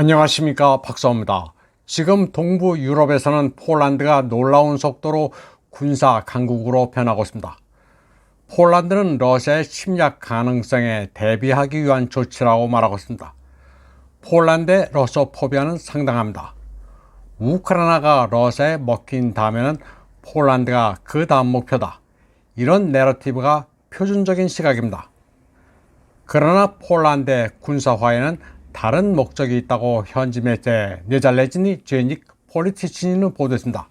안녕하십니까 박사입니다. 지금 동부 유럽에서는 폴란드가 놀라운 속도로 군사 강국으로 변하고 있습니다. 폴란드는 러시아의 침략 가능성에 대비하기 위한 조치라고 말하고 있습니다. 폴란드의 러시아포비아는 상당합니다. 우크라이나가 러시아에 먹힌 다음에는 폴란드가 그 다음 목표다. 이런 내러티브가 표준적인 시각입니다. 그러나 폴란드의 군사화에는 다른 목적이 있다고 현지 매체 네잘레진이 제닉 폴리티치니는 보도했습니다.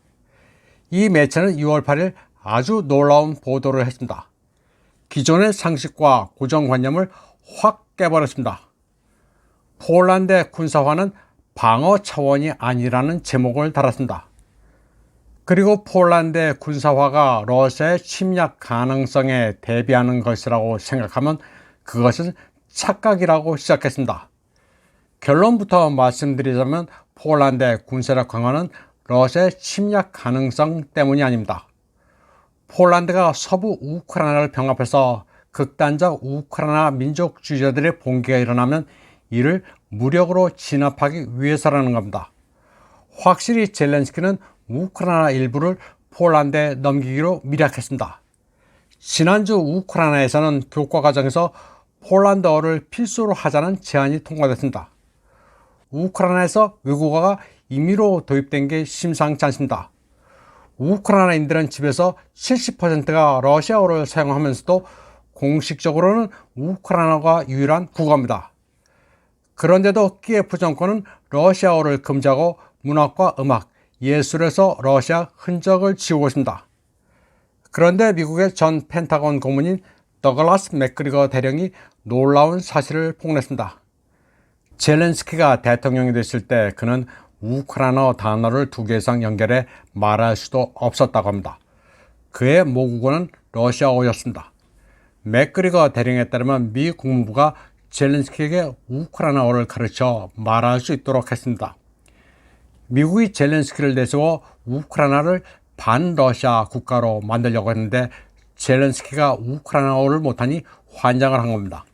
이 매체는 2월 8일 아주 놀라운 보도를 했습니다. 기존의 상식과 고정관념을 확 깨버렸습니다. 폴란드의 군사화는 방어 차원이 아니라는 제목을 달았습니다. 그리고 폴란드의 군사화가 러시아의 침략 가능성에 대비하는 것이라고 생각하면 그것은 착각이라고 시작했습니다. 결론부터 말씀드리자면 폴란드의 군사력 강화는 러시아의 침략 가능성 때문이 아닙니다. 폴란드가 서부 우크라이나를 병합해서 극단적 우크라이나 민족주의자들의 봉기가 일어나면 이를 무력으로 진압하기 위해서라는 겁니다. 확실히 젤렌스키는 우크라이나 일부를 폴란드에 넘기기로 미략했습니다. 지난주 우크라이나에서는 교과 과정에서 폴란드어를 필수로 하자는 제안이 통과됐습니다. 우크라이나에서 외국어가 임의로 도입된 게 심상치 않습니다. 우크라이나인들은 집에서 70%가 러시아어를 사용하면서도 공식적으로는 우크라이나가 유일한 국어입니다. 그런데도 키예프 정권은 러시아어를 금지하고 문학과 음악, 예술에서 러시아 흔적을 지우고 있습니다. 그런데 미국의 전 펜타곤 고문인 더글라스 맥그리거 대령이 놀라운 사실을 폭로했습니다. 젤렌스키가 대통령이 됐을 때 그는 우크라이나 단어를 두 개 이상 연결해 말할 수도 없었다고 합니다. 그의 모국어는 러시아어였습니다. 맥그리거 대령에 따르면 미 국무부가 젤렌스키에게 우크라이나어를 가르쳐 말할 수 있도록 했습니다. 미국이 젤렌스키를 내세워 우크라이나를 반러시아 국가로 만들려고 했는데 젤렌스키가 우크라이나어를 못하니 환장을 한 겁니다.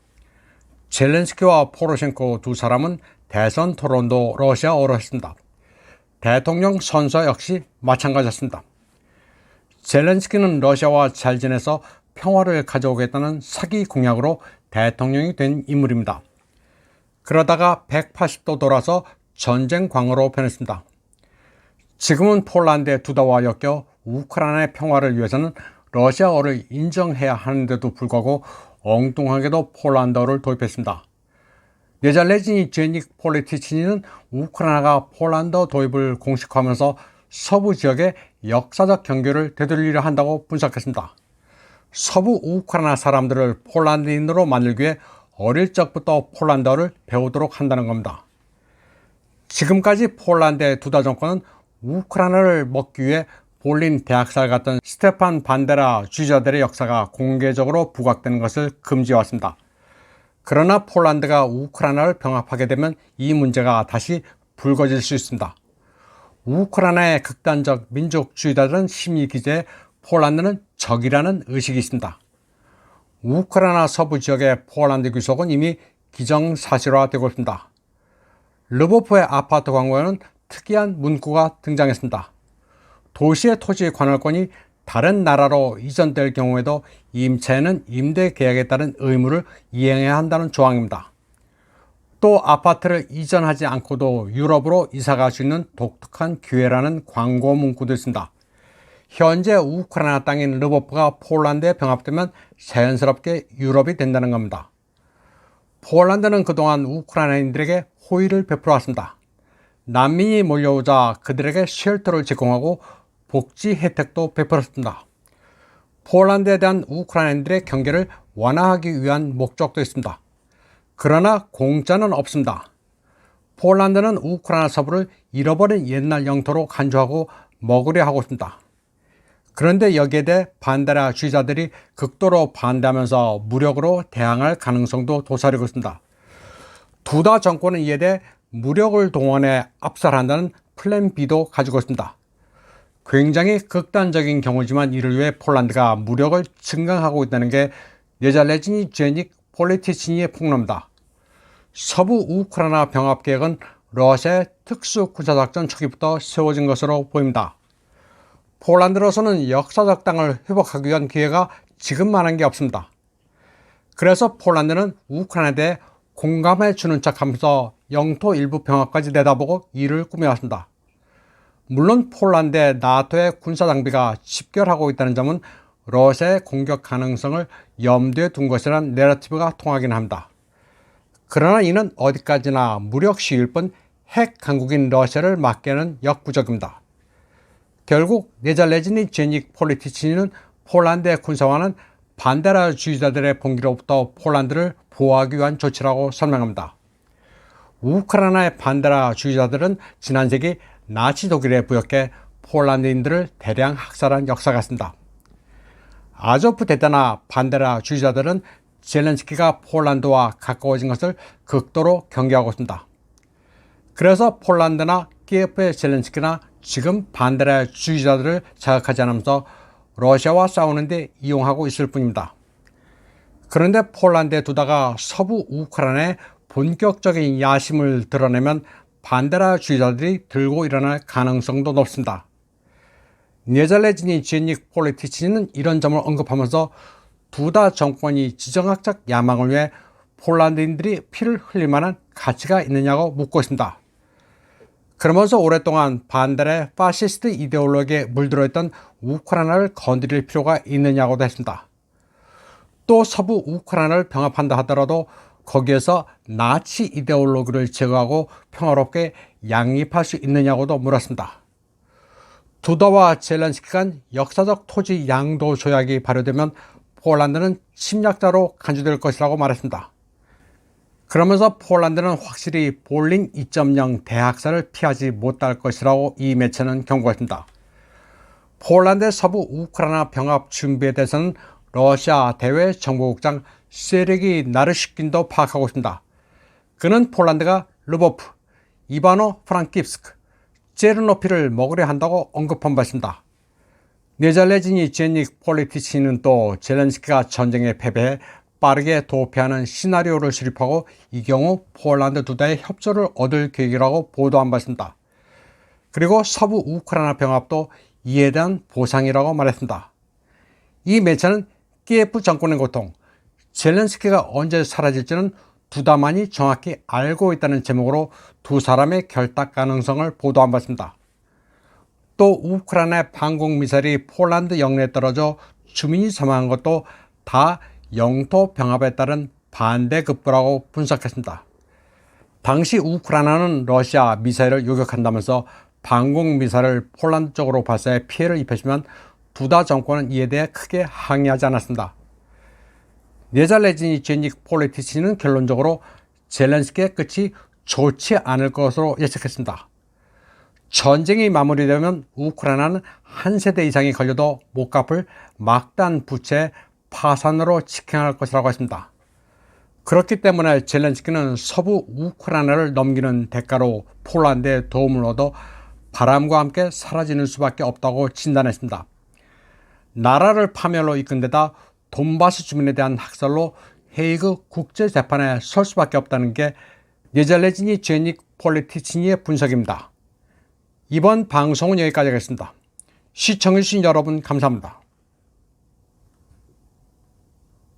젤렌스키와 포로셴코 두 사람은 대선 토론도 러시아어로 했습니다. 대통령 선서 역시 마찬가지였습니다. 젤렌스키는 러시아와 잘 지내서 평화를 가져오겠다는 사기 공약으로 대통령이 된 인물입니다. 그러다가 180도 돌아서 전쟁 광으로 변했습니다. 지금은 폴란드의 두다와 엮여 우크라이나의 평화를 위해서는 러시아어를 인정해야 하는데도 불구하고 엉뚱하게도 폴란드어를 도입했습니다. 네잘레진이 제닉 폴리티치니는 우크라이나가 폴란드 도입을 공식화하면서 서부 지역의 역사적 경계를 되돌리려 한다고 분석했습니다. 서부 우크라이나 사람들을 폴란드인으로 만들기 위해 어릴 적부터 폴란드어를 배우도록 한다는 겁니다. 지금까지 폴란드의 두다 정권은 우크라이나를 먹기 위해 볼린 대학살 같던 스테판 반데라 주저들의 역사가 공개적으로 부각되는 것을 금지해왔습니다. 그러나 폴란드가 우크라이나를 병합하게 되면 이 문제가 다시 불거질 수 있습니다. 우크라이나의 극단적 민족주의자들은 심의 기재에 폴란드는 적이라는 의식이 있습니다. 우크라이나 서부 지역의 폴란드 귀속은 이미 기정사실화되고 있습니다. 르보프의 아파트 광고에는 특이한 문구가 등장했습니다. 도시의 토지 관할권이 다른 나라로 이전될 경우에도 임차인은 임대 계약에 따른 의무를 이행해야 한다는 조항입니다. 또 아파트를 이전하지 않고도 유럽으로 이사갈 수 있는 독특한 기회라는 광고 문구도 있습니다. 현재 우크라이나 땅인 르보프가 폴란드에 병합되면 자연스럽게 유럽이 된다는 겁니다. 폴란드는 그동안 우크라이나인들에게 호의를 베풀어 왔습니다. 난민이 몰려오자 그들에게 쉘터를 제공하고 복지 혜택도 베풀었습니다. 폴란드에 대한 우크라이나인들의 경계를 완화하기 위한 목적도 있습니다. 그러나 공짜는 없습니다. 폴란드는 우크라이나 서부를 잃어버린 옛날 영토로 간주하고 먹으려 하고 있습니다. 그런데 여기에 대해 반대라 주의자들이 극도로 반대하면서 무력으로 대항할 가능성도 도사리고 있습니다. 두다 정권은 이에 대해 무력을 동원해 압살한다는 플랜 B도 가지고 있습니다. 굉장히 극단적인 경우지만 이를 위해 폴란드가 무력을 증강하고 있다는 게 네잘레지니 제닉 폴리티치니의 폭로입니다. 서부 우크라이나 병합 계획은 러시아의 특수 군사작전 초기부터 세워진 것으로 보입니다. 폴란드로서는 역사적 땅을 회복하기 위한 기회가 지금만한 게 없습니다. 그래서 폴란드는 우크라이나에 대해 공감해 주는 척 하면서 영토 일부 병합까지 내다보고 일을 꾸며왔습니다. 물론 폴란드의 나토의 군사 장비가 집결하고 있다는 점은 러시아의 공격 가능성을 염두에 둔 것이라는 내러티브가 통하긴 합니다. 그러나 이는 어디까지나 무력 시위일 뿐 핵 강국인 러시아를 막기에는 역부족입니다. 결국 네잘레지니 제닉 폴리티치니는 폴란드의 군사화는 반데라 주의자들의 봉기로부터 폴란드를 보호하기 위한 조치라고 설명합니다. 우크라이나의 반데라 주의자들은 지난 세기 나치 독일에 부역해 폴란드인들을 대량 학살한 역사가 있습니다. 아조프 대대나 반데라 주의자들은 젤렌스키가 폴란드와 가까워진 것을 극도로 경계하고 있습니다. 그래서 폴란드나 키예프의 젤렌스키나 지금 반데라 주의자들을 자극하지 않으면서 러시아와 싸우는데 이용하고 있을 뿐입니다. 그런데 폴란드에 두다가 서부 우크라이나에 본격적인 야심을 드러내면 반데라 주의자들이 들고 일어날 가능성도 높습니다. 네잘레지니 제닉 폴리티치는 이런 점을 언급하면서 두 다 정권이 지정학적 야망을 위해 폴란드인들이 피를 흘릴 만한 가치가 있느냐고 묻고 있습니다. 그러면서 오랫동안 반대의 파시스트 이데올로기에 물들어 있던 우크라이나를 건드릴 필요가 있느냐고도 했습니다. 또 서부 우크라이나를 병합한다 하더라도 거기에서 나치 이데올로기를 제거하고 평화롭게 양립할 수 있느냐고도 물었습니다. 두더와 젤렌스키 간 역사적 토지 양도 조약이 발효되면 폴란드는 침략자로 간주될 것이라고 말했습니다. 그러면서 폴란드는 확실히 볼링 2.0 대학살을 피하지 못할 것이라고 이 매체는 경고했습니다. 폴란드 서부 우크라이나 병합 준비에 대해서는 러시아 대외 정보국장 세르기 나르시킨도 파악하고 있습니다. 그는 폴란드가 르보프, 이바노 프랑키스크, 제르노피를 먹으려 한다고 언급한 바 있습니다. 네잘레지니 제닉 폴리티치는 또 젤렌스키가 전쟁에 패배해 빠르게 도피하는 시나리오를 수립하고 이 경우 폴란드 두 대의 협조를 얻을 계획이라고 보도한 바 있습니다. 그리고 서부 우크라이나 병합도 이에 대한 보상이라고 말했습니다. 이 매체는 키예프 정권의 고통, 젤렌스키가 언제 사라질지는 두다만이 정확히 알고 있다는 제목으로 두 사람의 결탁 가능성을 보도한 바 있습니다. 또 우크라이나의 방공 미사일이 폴란드 영내에 떨어져 주민이 사망한 것도 다 영토 병합에 따른 반대급부라고 분석했습니다. 당시 우크라이나는 러시아 미사일을 요격한다면서 방공 미사일을 폴란드 쪽으로 발사해 피해를 입혔지만 두다 정권은 이에 대해 크게 항의하지 않았습니다. 네잘레지니 제닉 폴리티치는 결론적으로 젤렌스키의 끝이 좋지 않을 것으로 예측했습니다. 전쟁이 마무리되면 우크라이나는 한 세대 이상이 걸려도 못 갚을 막단 부채 파산으로 직행할 것이라고 했습니다. 그렇기 때문에 젤렌스키는 서부 우크라이나를 넘기는 대가로 폴란드에 도움을 얻어 바람과 함께 사라지는 수밖에 없다고 진단했습니다. 나라를 파멸로 이끈 데다 돈바스 주민에 대한 학살로 헤이그 국제재판에 설 수밖에 없다는 게 네잘레지니 제닉 폴리티치니의 분석입니다. 이번 방송은 여기까지 하겠습니다. 시청해주신 여러분 감사합니다.